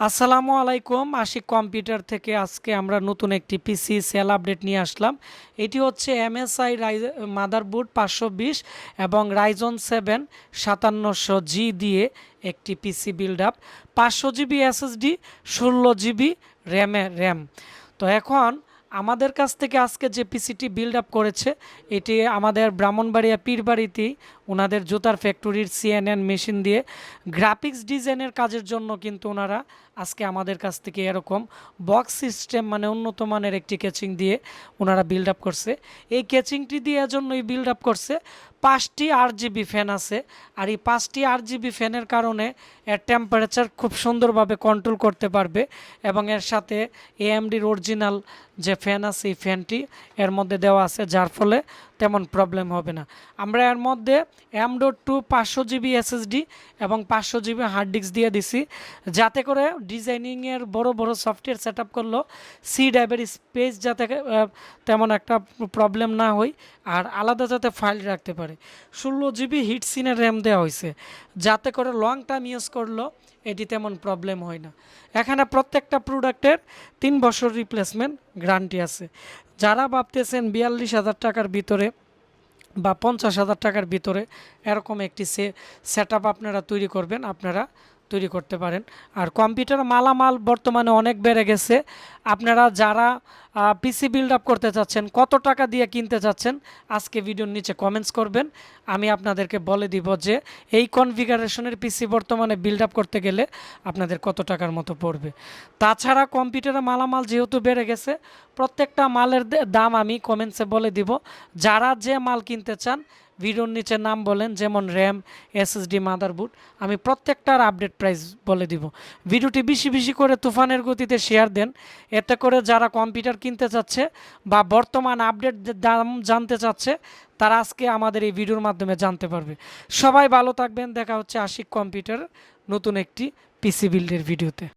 আসসালামু আলাইকুম, আশিক কম্পিউটার থেকে আজকে আমরা নতুন একটি পিসি সেল আপডেট নিয়ে আসলাম। এটি হচ্ছে এমএসআই রাই মাদারবোর্ড পাঁচশো বিশ এবং রাইজন সেভেন সাতান্নশো জি দিয়ে একটি পিসি বিল্ড আপ পাঁচশো জিবি এসএসডি, ষোলো জিবি র্যামে র্যাম। তো এখন আমাদের কাছ থেকে আজকে যে পিসিটি বিল্ড আপ করেছে, এটি আমাদের ব্রাহ্মণবাড়িয়া পীরবাড়িতেই ওনাদের জুতার ফ্যাক্টরির সিএনএন মেশিন দিয়ে গ্রাফিক্স ডিজাইনের কাজের জন্য কিন্তু ওনারা আজকে আমাদের কাছ থেকে এরকম বক্স সিস্টেম মানে উন্নত মানের একটি ক্যাচিং দিয়ে ওনারা বিল্ড আপ করছে। এই ক্যাচিংটি দিয়ে জন্যই বিল্ড আপ করছে, পাঁচটি আর জিবি ফ্যান আছে আর এই পাঁচটি আর জিবি ফ্যানের কারণে এর টেম্পারেচার খুব সুন্দরভাবে কন্ট্রোল করতে পারবে এবং এর সাথে এএমডির অরিজিনাল যে ফ্যান আছে, এই ফ্যানটি এর মধ্যে দেওয়া আছে, যার ফলে তেমন প্রবলেম হবে না। আমরা এর মধ্যে এম টু পাঁচশো জিবি এসএসডি এবং পাঁচশো জিবি হার্ড ডিস্ক দিয়ে দিছি। যাতে করে ডিজাইনিংয়ের বড় বড় সফটওয়্যার সেট আপ করল সি ড্রাইভের স্পেস যাতে তেমন একটা প্রবলেম না হয় আর আলাদা যাতে ফাইল রাখতে পারে। ষোলো জিবি হিট সিনের র্যাম দেওয়া হয়েছে যাতে করে লং টাইম ইউজ করল, এটি তেমন প্রবলেম হয় না। এখানে প্রত্যেকটা প্রোডাক্টের তিন বছর রিপ্লেসমেন্ট গ্যারান্টি আছে। যারা ভাবতেছেন বিয়াল্লিশ হাজার টাকার ভিতরে বা পঞ্চাশ হাজার টাকার ভিতরে এরকম একটি সে সেট আপনারা তৈরি করবেন, আপনারা তৈরি করতে পারেন। আর কম্পিউটার মালামাল বর্তমানে অনেক বেড়ে গেছে। আপনারা যারা পিসি বিল্ড আপ করতে চাচ্ছেন, কত টাকা দিয়ে কিনতে চাচ্ছেন, আজকে ভিডিওর নিচে কমেন্টস করবেন। আমি আপনাদেরকে বলে দিব যে, এই কনফিগারেশনের পিসি বর্তমানে বিল্ড আপ করতে গেলে আপনাদের কত টাকার মতো পড়বে। তাছাড়া কম্পিউটারে মালামাল যেহেতু বেড়ে গেছে, প্রত্যেকটা মালের দাম আমি কমেন্টসে বলে দিব। যারা যে মাল কিনতে চান ভিডিওর নিচে নাম বলেন, যেমন র্যাম, এসএসডি, মাদারবোর্ড, আমি প্রত্যেকটার আপডেট প্রাইস বলে দিব। ভিডিওটি বেশি বেশি করে তুফানের গতিতে শেয়ার দেন, এতে করে যারা কম্পিউটার কিনতে চাচ্ছে বা বর্তমান আপডেট দাম জানতে চাচ্ছে, তারা আজকে আমাদের এই ভিডিওর মাধ্যমে জানতে পারবে। সবাই ভালো থাকবেন, দেখা হচ্ছে আশিক কম্পিউটার নতুন একটি পিসি বিল্ডের ভিডিওতে।